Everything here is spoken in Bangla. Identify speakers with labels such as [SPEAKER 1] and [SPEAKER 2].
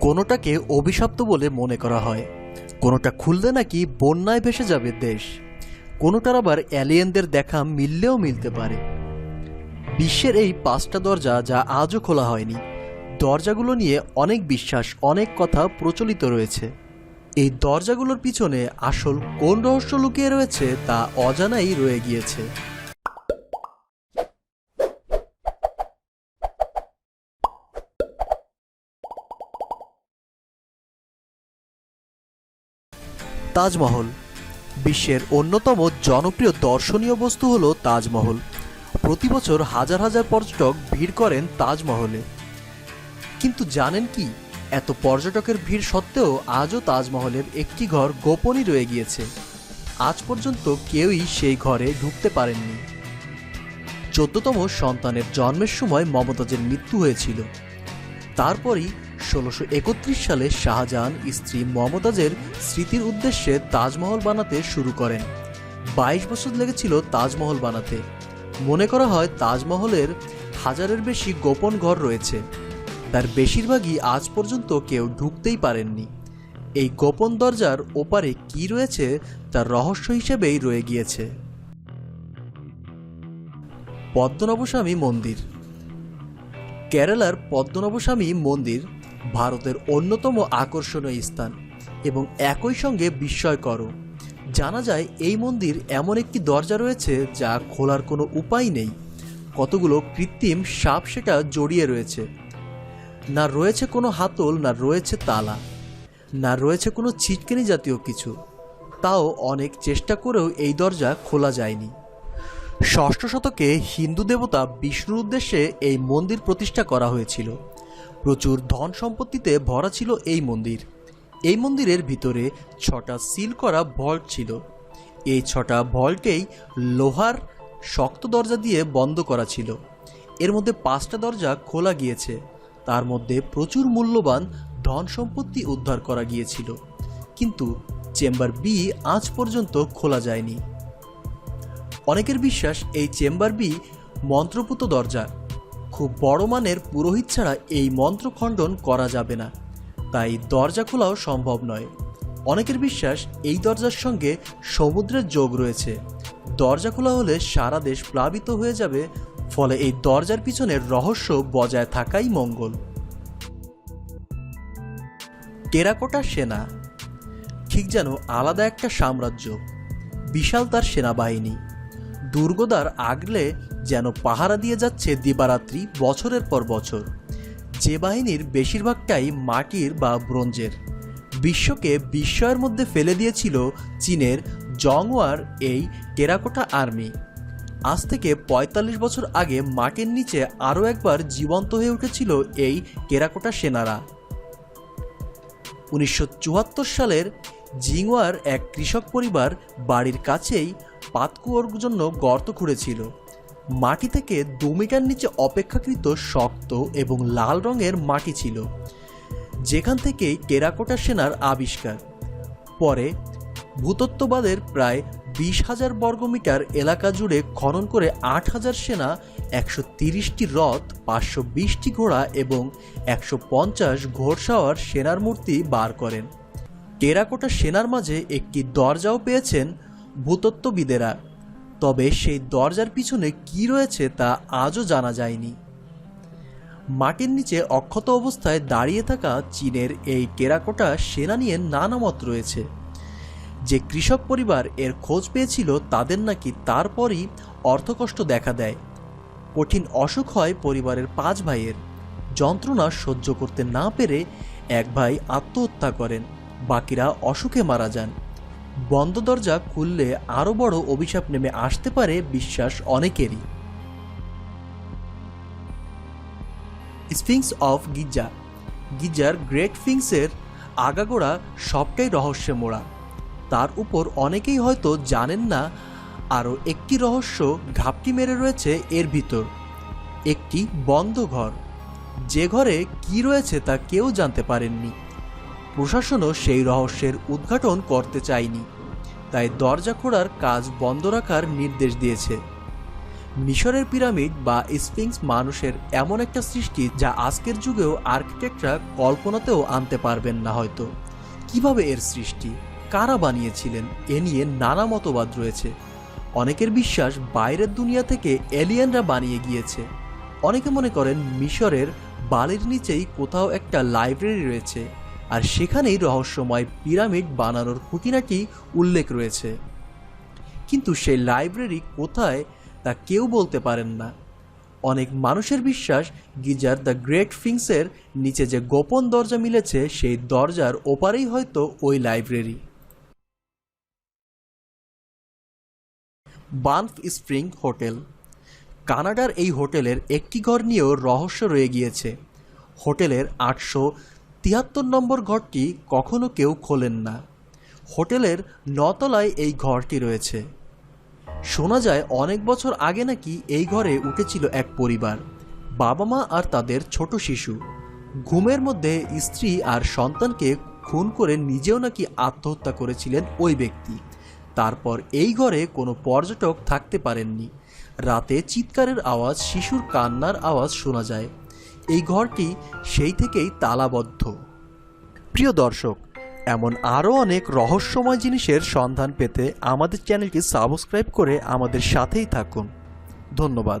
[SPEAKER 1] কোনোটাকে অভিশপ্ত বলে মনে করা হয়। কোনোটা খুললে নাকি বন্যায় ভেসে যাবে দেশ। কোনোটার আবার অ্যালিয়েনদের দেখা মিললেও মিলতে পারে। বিশ্বের এই পাঁচটা দরজা যা আজও খোলা হয়নি, দরজাগুলো নিয়ে অনেক বিশ্বাস, অনেক কথা প্রচলিত রয়েছে। এই দরজাগুলোর পিছনে আসল কোন রহস্য লুকিয়ে রয়েছে তা অজানাই রয়ে গিয়েছে। তাজমহল। বিশ্বের অন্যতম জনপ্রিয় দর্শনীয় বস্তু হল তাজমহল। প্রতি বছর হাজার হাজার পর্যটক ভিড় করেন তাজমহলে। কিন্তু জানেন কি, এত পর্যটকের ভিড় সত্ত্বেও আজও তাজমহলের একটি ঘর গোপনই রয়ে গিয়েছে। আজ পর্যন্ত কেউই সেই ঘরে ঢুকতে পারেননি। চোদ্দতম সন্তানের জন্মের সময় মমতাজের মৃত্যু হয়েছিল। তারপরই ষোলোশো একত্রিশ সালে শাহজাহান স্ত্রী মমতাজের স্মৃতির উদ্দেশ্যে তাজমহল বানাতে শুরু করেন। বাইশ বছর লেগেছিল তাজমহল বানাতে। মনে করা হয় তাজমহলের হাজারের বেশি গোপন ঘর রয়েছে। তার বেশিরভাগই আজ পর্যন্ত কেউ ঢুকতেই পারেননি। এই গোপন দরজার ওপারে কি রয়েছে তার রহস্য হিসেবেই রয়ে গিয়েছে। পদ্মনাভস্বামী মন্দির। কেরালার পদ্মনাভস্বামী মন্দির ভারতের অন্যতম আকর্ষণীয় স্থান এবং একই সঙ্গে বিস্ময়করও। জানা যায়, এই মন্দির এমন একটি দরজা রয়েছে যা খোলার কোনো উপায় নেই। কতগুলো কৃত্রিম সাপ সেটা জড়িয়ে রয়েছে। না রয়েছে কোনো হাতল, না রয়েছে তালা। না রয়েছে কোনো ছিটকেনি জাতীয় কিছু। তাও অনেক চেষ্টা করেও এই দরজা খোলা যায়নি। ষষ্ঠ শতকে হিন্দু দেবতা বিষ্ণুর উদ্দেশ্যে এই মন্দির প্রতিষ্ঠা করা হয়েছিল। প্রচুর ধন সম্পত্তিতে ভরা ছিল এই মন্দির। এই মন্দিরের ভিতরে ছটা সিল করা ভল্ট ছিল। এই ছটা ভল্টেই লোহার শক্ত দরজা দিয়ে বন্ধ করা ছিল। এর মধ্যে পাঁচটা দরজা খোলা গিয়েছে। তার মধ্যে প্রচুর মূল্যবান ধন সম্পত্তি উদ্ধার করা গিয়েছিল। কিন্তু চেম্বার বি আজ পর্যন্ত খোলা যায়নি। অনেকের বিশ্বাস এই চেম্বার বি মন্ত্রপুত দরজা। খুব বড় মানের পুরোহিত ছাড়া এই মন্ত্র খণ্ডন করা যাবে না। তাই দরজা খোলাও সম্ভব নয়। অনেকের বিশ্বাস এই দরজার সঙ্গে সমুদ্রের যোগ রয়েছে। দরজা খোলা হলে সারা দেশ প্লাবিত হয়ে যাবে, ফলে এই দরজার পিছনের রহস্য বজায় থাকাই মঙ্গল। টেরাকোটা সেনা। ঠিক যেন আলাদা একটা সাম্রাজ্য। বিশাল তার সেনাবাহিনী। দুর্গদার আগলে যেন পাহারা দিয়ে যাচ্ছে দিবারাত্রি বছরের পর বছর। যে বাহিনীর বেশিরভাগটাই মাটির বা ব্রোঞ্জের। বিশ্বকে বিস্ময়ের মধ্যে ফেলে দিয়েছিল চীনের জংওয়ার এই টেরাকোটা আর্মি। আজ থেকে ৪৫ বছর আগে মাটির নিচে আরও একবার জীবন্ত হয়ে উঠেছিল এই টেরাকোটা সেনারা। উনিশশো চুয়াত্তর সালের জিংওয়ার এক কৃষক পরিবার বাড়ির কাছেই পাতকুয়োর জন্য গর্ত খুঁড়েছিল। মাটি থেকে দু মিটার নিচে অপেক্ষাকৃত শক্ত এবং লাল রঙের মাটি ছিল, যেখান থেকেই টেরাকোটা সেনার আবিষ্কার। পরে ভূতত্ত্ববাদের প্রায় বিশ হাজার বর্গমিটার এলাকা জুড়ে খনন করে আট হাজার সেনা, একশো তিরিশটি রথ, পাঁচশো বিশটি ঘোড়া এবং একশো পঞ্চাশ ঘোড়সাওয়ার সেনার মূর্তি বার করেন। টেরাকোটা সেনার মাঝে একটি দরজাও পেয়েছেন ভূতত্ত্ববিদেরা। তবে সেই দরজার পিছনে কি রয়েছে তা আজও জানা যায়নি। মাটির নিচে অক্ষত অবস্থায় দাঁড়িয়ে থাকা চীনের এই টেরাকোটা সেনা নিয়ে নানা মত রয়েছে। যে কৃষক পরিবার এর খোঁজ পেয়েছিল তাদের নাকি তারপরই অর্থকষ্ট দেখা দেয়। কঠিন অসুখ হয় পরিবারের পাঁচ ভাইয়ের। যন্ত্রণা সহ্য করতে না পেরে এক ভাই আত্মহত্যা করেন। বাকিরা অসুখে মারা যান। বন্ধ দরজা খুললে আরও বড় অভিশাপ নেমে আসতে পারে বিশ্বাস অনেকেরই। স্ফিংস অফ গিজা গিজার গ্রেট ফিংসের আগাগোড়া সবটাই রহস্যে মোড়া তার উপর অনেকেই হয়তো জানেন না, আরও একটি রহস্য ঘাপটি মেরে রয়েছে এর ভিতর। একটি বন্ধ ঘর। যে ঘরে কি রয়েছে তা কেউ জানতে পারেননি। প্রশাসনও সেই রহস্যের উদ্ঘাটন করতে চায়নি। তাই দরজা খোলার কাজ বন্ধ রাখার নির্দেশ দিয়েছে। মিশরের পিরামিড বা স্পিংস মানুষের এমন একটা সৃষ্টি যা আজকের যুগেও আর্কিটেক্টরা কল্পনাতেও আনতে পারবেন না হয়তো। কীভাবে এর সৃষ্টি? কারা বানিয়েছিলেন? এ নিয়ে নানা মতবাদ রয়েছে। অনেকের বিশ্বাস বাইরের দুনিয়া থেকে এলিয়েনরা বানিয়ে গিয়েছে। অনেকে মনে করেন মিশরের বালির নিচেই কোথাও একটা লাইব্রেরি রয়েছে। আর সেখানেই রহস্যময় পিরামিড বানানোর খুঁটিনাটি উল্লেখ রয়েছে। কিন্তু সেই লাইব্রেরি কোথায় তা কেউ বলতে পারেন না। অনেক মানুষের বিশ্বাস গিজার দ্য গ্রেট ফিংসের নিচে যে গোপন দরজা মিলেছে, সেই দরজার ওপারেই হয়তো ওই লাইব্রেরি। Banff spring hotel. কানাডার এই হোটেলের একটি ঘর নিয়েও রহস্য রয়ে গিয়েছে। হোটেলের আটশো তিয়াত্তর নম্বর ঘরটি কখনো কেউ খোলেন না। হোটেলের নতলায় এই ঘরটি রয়েছে। শোনা যায়, অনেক বছর আগে নাকি এই ঘরে উঠেছিল এক পরিবার বাবা মা আর তাদের ছোট শিশু। ঘুমের মধ্যে স্ত্রী আর সন্তানকে খুন করে নিজেও নাকি আত্মহত্যা করেছিলেন ওই ব্যক্তি। তারপর এই ঘরে কোনো পর্যটক থাকতে পারেননি। রাতে চিৎকারের আওয়াজ, শিশুর কান্নার আওয়াজ শোনা যায়। এই ঘরটি সেই থেকেই তালাবদ্ধ। প্রিয় দর্শক, এমন আরও অনেক রহস্যময় জিনিসের সন্ধান পেতে আমাদের চ্যানেলটি সাবস্ক্রাইব করে আমাদের সাথেই থাকুন। ধন্যবাদ।